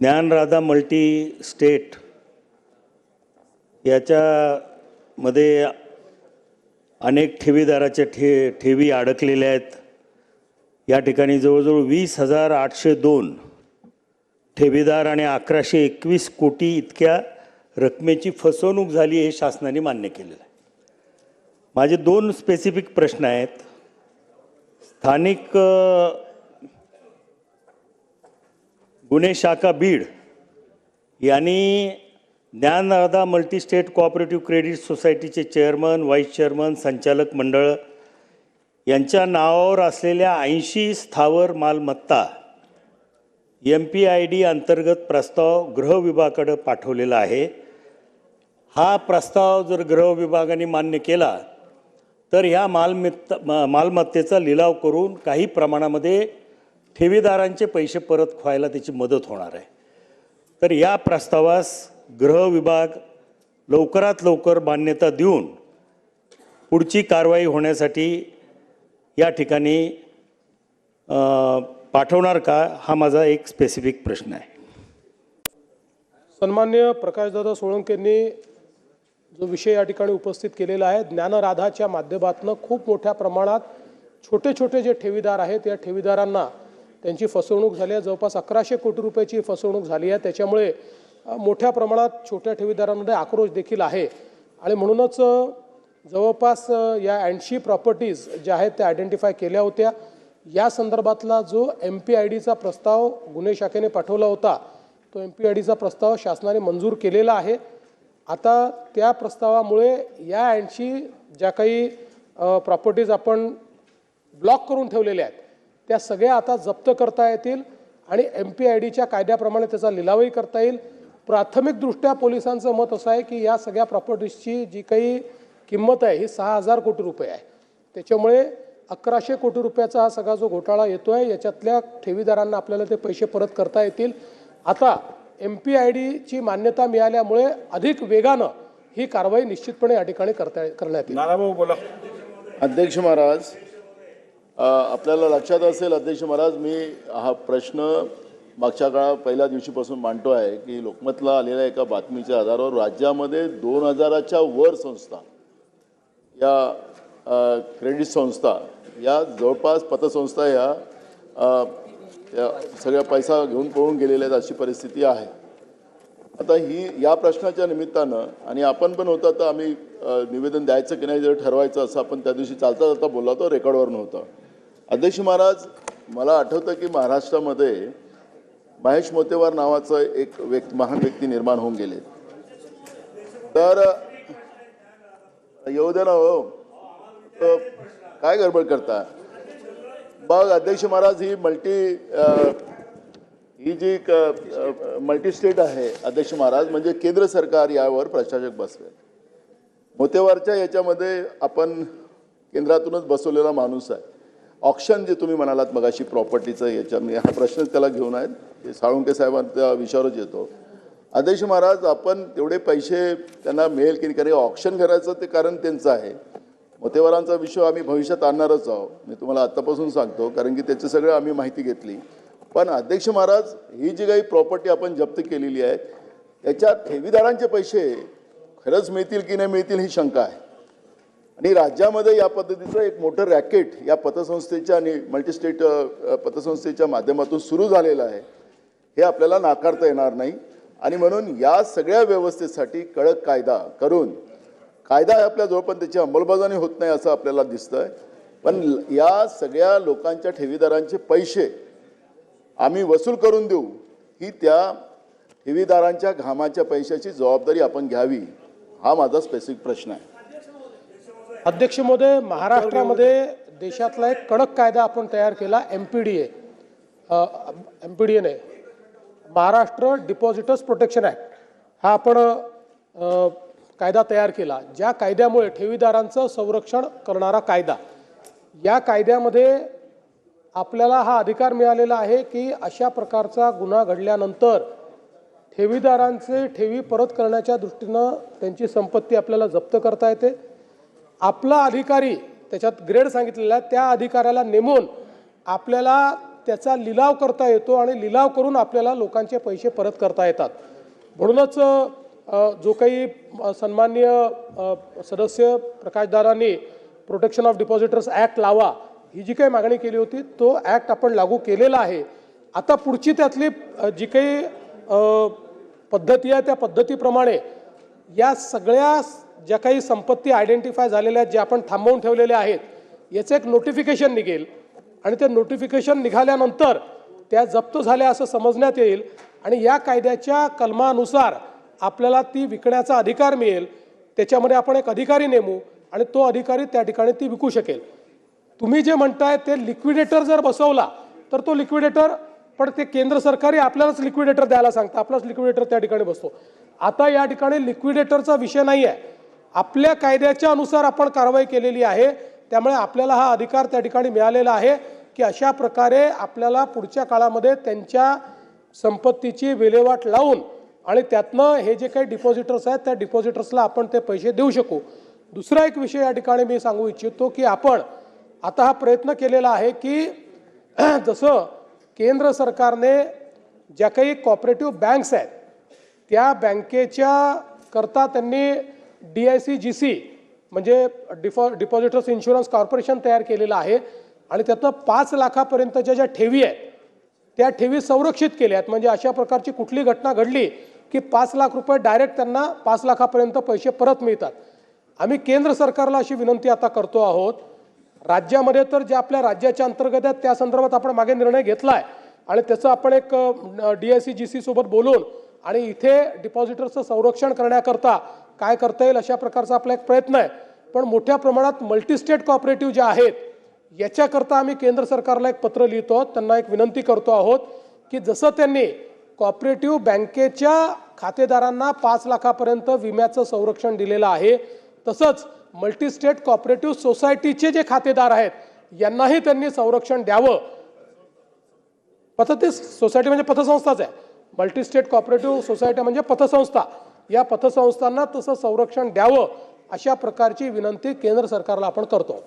Dnyanradha multi state याच्यामध्ये अनेक ठेवीदाराच्या ठे ठेवी अडकलेल्या आहेत. या ठिकाणी जवळजवळ वीस हजार आठशे दोन ठेवीदार आणि अकराशे एकवीस कोटी इतक्या रकमेची फसवणूक झाली हे शासनाने मान्य केलेलं आहे. माझे दोन स्पेसिफिक प्रश्न आहेत. स्थानिक पुणे गुन्हे शाखा बीड यांनी ज्ञानराधा मल्टीस्टेट कोऑपरेटिव्ह क्रेडिट सोसायटीचे चेअरमन व्हाईस चेअरमन संचालक मंडळ यांच्या नावावर असलेल्या ऐंशी स्थावर मालमत्ता एम पी आय डी अंतर्गत प्रस्ताव गृह पाठवलेला आहे. हा प्रस्ताव जर गृह विभागाने मान्य केला तर ह्या मालमत्ता मालमत्तेचा लिलाव करून काही प्रमाणामध्ये ठेवीदारांचे पैसे परत व्हायला त्याची मदत होणार आहे. तर या प्रस्तावास गृह विभाग लवकरात लवकर मान्यता देऊन पुढची कारवाई होण्यासाठी या ठिकाणी पाठवणार का? हा माझा एक स्पेसिफिक प्रश्न आहे. सन्मान्य प्रकाशदादा सोळंकेंनी जो विषय या ठिकाणी उपस्थित केलेला आहे ज्ञानराधाच्या माध्यमातून खूप मोठ्या प्रमाणात छोटे छोटे जे ठेवीदार आहेत या ठेवीदारांना त्यांची फसवणूक झाली आहे. जवळपास अकराशे कोटी रुपयाची फसवणूक झाली आहे. त्याच्यामुळे मोठ्या प्रमाणात छोट्या ठेवीदारांमध्ये आक्रोश देखील आहे. आणि म्हणूनच जवळपास या ऐंशी प्रॉपर्टीज ज्या आहेत त्या आयडेंटिफाय केल्या होत्या. या संदर्भातला जो एम पी आय डीचा प्रस्ताव गुन्हे शाखेने पाठवला होता तो एम पी आय डीचा प्रस्ताव शासनाने मंजूर केलेला आहे. आता त्या प्रस्तावामुळे या ऐंशी ज्या काही प्रॉपर्टीज आपण ब्लॉक करून ठेवलेल्या आहेत त्या सगळ्या आता जप्त करता येतील आणि एम पी आय डीच्या कायद्याप्रमाणे त्याचा लिलावही करता येईल. प्राथमिकदृष्ट्या पोलिसांचं मत असं आहे की या सगळ्या प्रॉपर्टीजची जी काही किंमत आहे ही सहा हजार कोटी रुपये आहे. त्याच्यामुळे अकराशे कोटी रुपयाचा हा सगळा जो घोटाळा येतो आहे याच्यातल्या ठेवीदारांना आपल्याला ते पैसे परत करता येतील. आता एम पी आय डीची मान्यता मिळाल्यामुळे अधिक वेगानं ही कारवाई निश्चितपणे या ठिकाणी करता करण्यात येईल. बोला. अध्यक्ष महाराज आपल्याला लक्षात असेल अध्यक्ष महाराज मी हा प्रश्न मागच्या काळात पहिल्या दिवशीपासून मांडतो आहे की लोकमतला आलेल्या एका बातमीच्या आधारावर राज्यामध्ये दोन हजाराच्या वर संस्था या क्रेडिट संस्था या जवळपास पतसंस्था या सगळ्या पैसा घेऊन पळून गेलेल्या आहेत अशी परिस्थिती आहे. आता ही या प्रश्नाच्या निमित्तानं आणि आपण पण होता तर आम्ही निवेदन द्यायचं की नाही जर ठरवायचं असं आपण त्या दिवशी चालता चालता बोलला होतो रेकॉर्डवर नव्हतं अध्यक्ष महाराज मला आठवतं की महाराष्ट्रामध्ये महेश मोतेवार नावाचं एक व्यक् महान व्यक्ती निर्माण होऊन गेले. तर येऊ दे ना हो. काय गडबड करता? मग अध्यक्ष महाराज ही मल्टी ही जी मल्टी स्टेट आहे अध्यक्ष महाराज म्हणजे केंद्र सरकार यावर प्रशासक बसले. मोतेवारच्या याच्यामध्ये आपण केंद्रातूनच बसवलेला माणूस आहे. ऑप्शन जे तुम्ही म्हणालात मगाशी प्रॉपर्टीचं याच्या मी हा प्रश्नच त्याला घेऊन आहेत ते साळुंके साहेबांच्या विषयावरच येतो. अध्यक्ष महाराज आपण तेवढे पैसे त्यांना मिळेल की नाही कारण ऑप्शन करायचं ते कारण त्यांचं आहे. मोतेवारांचा विषय आम्ही भविष्यात आणणारच आहोत. मी तुम्हाला आत्तापासून सांगतो कारण की त्याची सगळं आम्ही माहिती घेतली. पण अध्यक्ष महाराज ही जी काही प्रॉपर्टी आपण जप्त केलेली आहे त्याच्या ठेवीदारांचे पैसे खरंच मिळतील की नाही मिळतील ही शंका आहे. आणि राज्यामध्ये या पद्धतीचं एक मोठं रॅकेट या पतसंस्थेच्या आणि मल्टीस्टेट पतसंस्थेच्या माध्यमातून सुरू झालेलं आहे. हे आपल्याला नाकारता येणार नाही. आणि म्हणून या सगळ्या व्यवस्थेसाठी कडक कायदा करून कायदा आपल्या आपल्याजवळ पण त्याची अंमलबजावणी होत नाही असं आपल्याला दिसतंय पण या सगळ्या लोकांच्या ठेवीदारांचे पैसे आम्ही वसूल करून देऊ ही त्या ठेवीदारांच्या घामाच्या पैशाची जबाबदारी आपण घ्यावी हा माझा स्पेसिफिक प्रश्न आहे. अध्यक्ष महोदय महाराष्ट्रामध्ये देशातला एक कडक कायदा आपण तयार केला M P D A M P D एने महाराष्ट्र डिपॉझिटर्स प्रोटेक्शन ॲक्ट हा आपण कायदा तयार केला. ज्या कायद्यामुळे ठेवीदारांचं संरक्षण करणारा कायदा. या कायद्यामध्ये आपल्याला हा अधिकार मिळालेला आहे की अशा प्रकारचा गुन्हा घडल्यानंतर ठेवीदारांचे ठेवी परत करण्याच्या दृष्टीनं त्यांची संपत्ती आपल्याला जप्त करता येते. आपला अधिकारी त्याच्यात ग्रेड सांगितलेला त्या अधिकाऱ्याला नेमून आपल्याला त्याचा लिलाव करता येतो आणि लिलाव करून आपल्याला लोकांचे पैसे परत करता येतात. म्हणूनच जो काही सन्माननीय सदस्य प्रकाशदारांनी प्रोटेक्शन ऑफ डिपॉझिटर्स ॲक्ट लावा ही जी काही मागणी केली होती तो ॲक्ट आपण लागू केलेला आहे. आता पुढची त्यातली जी काही पद्धती आहे त्या पद्धतीप्रमाणे या सगळ्या ज्या काही संपत्ती आयडेंटिफाय झालेल्या आहेत ज्या आपण थांबवून ठेवलेल्या आहेत याचं एक नोटिफिकेशन निघेल. आणि ते नोटिफिकेशन निघाल्यानंतर त्या जप्त झाल्या असं समजण्यात येईल. आणि या कायद्याच्या कलमानुसार आपल्याला ती विकण्याचा अधिकार मिळेल. त्याच्यामध्ये आपण एक अधिकारी नेमू आणि तो अधिकारी त्या ठिकाणी ती विकू शकेल. तुम्ही जे म्हणताय ते लिक्विडेटर जर बसवला तर तो लिक्विडेटर पण ते केंद्र सरकारी आपल्यालाच लिक्विडेटर द्यायला सांगतं. आपलाच लिक्विडेटर त्या ठिकाणी बसतो. आता या ठिकाणी लिक्विडेटरचा विषय नाही आहे आपल्या कायद्याच्या अनुसार आपण कारवाई केलेली आहे. त्यामुळे आपल्याला हा अधिकार त्या ठिकाणी मिळालेला आहे की अशा प्रकारे आपल्याला पुढच्या काळामध्ये त्यांच्या संपत्तीची विल्हेवाट लावून आणि त्यातनं हे जे काही डिपॉझिटर्स आहेत त्या डिपॉझिटर्सला आपण ते पैसे देऊ शकू. दुसरा एक विषय या ठिकाणी मी सांगू इच्छितो की आपण आता हा प्रयत्न केलेला आहे की जसं केंद्र सरकारने ज्या काही कॉपरेटिव्ह बँक्स आहेत त्या बँकेच्या करता त्यांनी D I C G C म्हणजे डिफॉ डिपॉझिटर्स इन्शुरन्स कॉर्पोरेशन तयार केलेलं आहे. आणि त्यातनं पाच लाखापर्यंतच्या ज्या ठेवी आहेत त्या ठेवी संरक्षित केल्या आहेत म्हणजे अशा प्रकारची कुठली घटना घडली की पाच लाख रुपये डायरेक्ट त्यांना पाच लाखापर्यंत पैसे परत मिळतात. आम्ही केंद्र सरकारला अशी विनंती आता करतो आहोत. राज्यामध्ये तर ज्या आपल्या राज्याच्या अंतर्गत आहेत त्या संदर्भात आपण मागे निर्णय घेतला आहे आणि त्याचं आपण एक डी आय सी जी सीसोबत बोलून आणि इथे डिपॉझिटरचं संरक्षण करण्याकरता काय करता येईल अशा प्रकारचा आपला एक प्रयत्न आहे. पण मोठ्या प्रमाणात मल्टीस्टेट कॉपरेटिव्ह ज्या आहेत याच्याकरता आम्ही केंद्र सरकारला एक पत्र लिहितो. आहोत त्यांना एक विनंती करतो आहोत की जसं त्यांनी कॉपरेटिव्ह बँकेच्या खातेदारांना पाच लाखापर्यंत विम्याचं संरक्षण दिलेलं आहे तसंच मल्टीस्टेट कॉपरेटिव्ह सोसायटीचे जे खातेदार आहेत यांनाही त्यांनी संरक्षण द्यावं. पथ ते सोसायटी म्हणजे पतसंस्थाच आहे. मल्टीस्टेट कॉपरेटिव्ह सोसायटी म्हणजे पतसंस्था या पतसंस्थांना तसं संरक्षण द्यावं अशा प्रकारची विनंती केंद्र सरकारला आपण करतो.